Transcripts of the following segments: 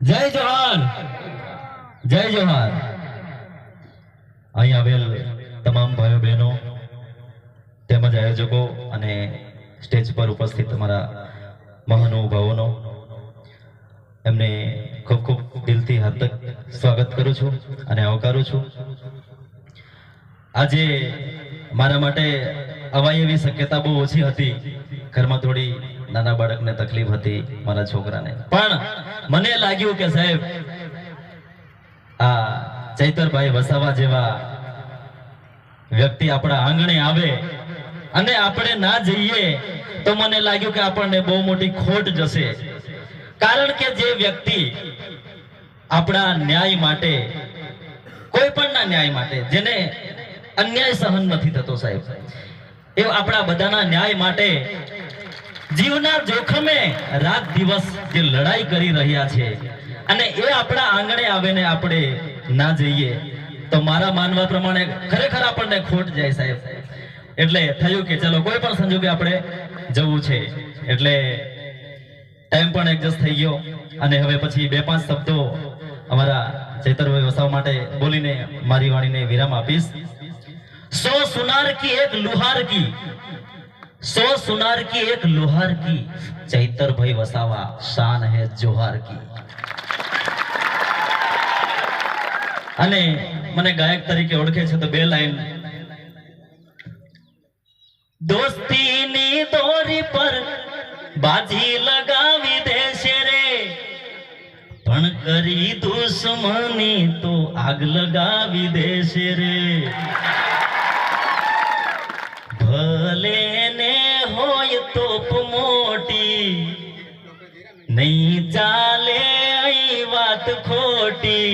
જય જવાન! જય જવાન! અહીં આવેલ તમામ ભાઈઓ બહેનો, તેમજ આયોજકો અને સ્ટેજ પર ઉપસ્થિત તમારા મહાનુભાવોનો, એમને ખૂબ ખૂબ દિલથી હાર્દક સ્વાગત કરું છું અને આવકારું છું. આજે મારા માટે અવાય એવી શક્યતા બહુ ઓછી હતી. ઘરમાં થોડી નાના બાળકને તકલીફ હતી મારા છોકરાને. પણ મને લાગ્યું કે સાહેબ, આ ચૈતરભાઈ વસાવા જેવા વ્યક્તિ આપણા આંગણે આવે અને આપણે ના જઈએ તો મને લાગ્યું કે આપણને બહુ મોટી ખોટ જશે. કારણ કે જે વ્યક્તિ આપણા ન્યાય માટે, કોઈ પણ ના ન્યાય માટે, જેને અન્યાય સહન નથી થતો સાહેબ, એ આપણા બધાના ન્યાય માટે જીવના જોખમે રાત દિવસ જે લડાઈ કરી રહ્યા છે અને એ આપણા આંગણે આવીને આપણે ના જઈએ. તો મારા માનવા પ્રમાણે ખરેખર આપણને ખોટ જાય સાહેબ. એટલે થયું કે ચલો કોઈ પણ સંજોગે આપણે જવું છે. એટલે ટાઈમ પણ એડજસ્ટ થઈ ગયો અને હવે પછી બે પાંચ શબ્દો અમારા ચેતરભાઈ વસાવ માટે બોલીને મારી વાણીને વિરામ આપીશ. સો સુનાર કી એક લુહાર કી સો સુનાર કી એક લોહાર કી ચૈતર ભાઈ વસાવા શાન હે જોહાર કી અને મને ગાયક તરીકે ઓળખે છે તો બે લાઈન દોસ્તી ની દોરી પર બાજી લગાવી દેશે રે પણ કરી દુશ્મની તો આગ લગાવી દેશે રે તોપ મોટી નહીં ચાલે અહીં વાત ખોટી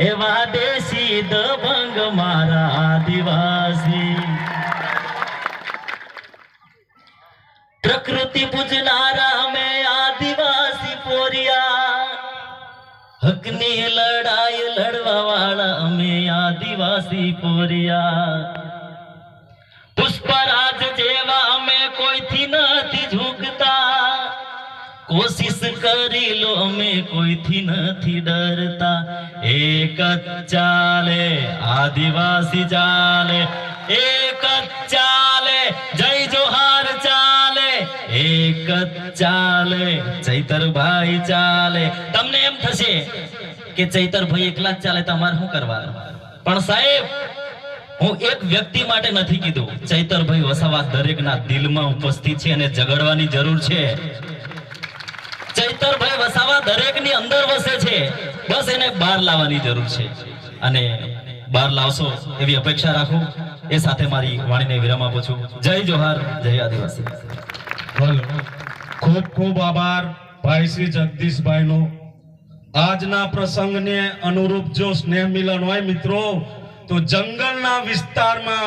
એવા દેશી દબંગ મારા આદિવાસી પ્રકૃતિ પૂજનારા મેં આદિવાસી પોરિયા હકની લડાઈ લડવા વાળા અમે આદિવાસી પોરિયા પુષ્પરાજ જેવા અમે કોશિશ કરી લો અમે કોઈથી નથી ડરતા એક જ ચાલે આદિવાસી ચાલે એક જ ચાલે જય જોહાર ચાલે એક જ ચાલે ચૈતરભાઈ ચાલે તમને એમ થશે કે ચૈતરભાઈ એકલા જ ચાલે તો અમારે શું કરવાનું પણ સાહેબ હું એક વ્યક્તિ માટે નથી કીધું ચૈતરભાઈ વસાવા દરેકના દિલમાં ઉપસ્થિત છે અને ઝઘડવાની જરૂર છે ચૈતરભાઈ વસાવા દરેકની અંદર વસે છે, બસ એને બહાર લાવવાની જરૂર છે. અને બહાર લાવશો એવી અપેક્ષા રાખું. એ સાથે મારી વાણીને વિરામ આપું છું. જય જોહાર, જય આદિવાસી. ખૂબ ખૂબ આભાર ભાઈ શ્રી જગદીશભાઈનો. આજના પ્રસંગને અનુરૂપ જો સ્નેહ મિલન હોય મિત્રો, તો જંગલના વિસ્તારમાં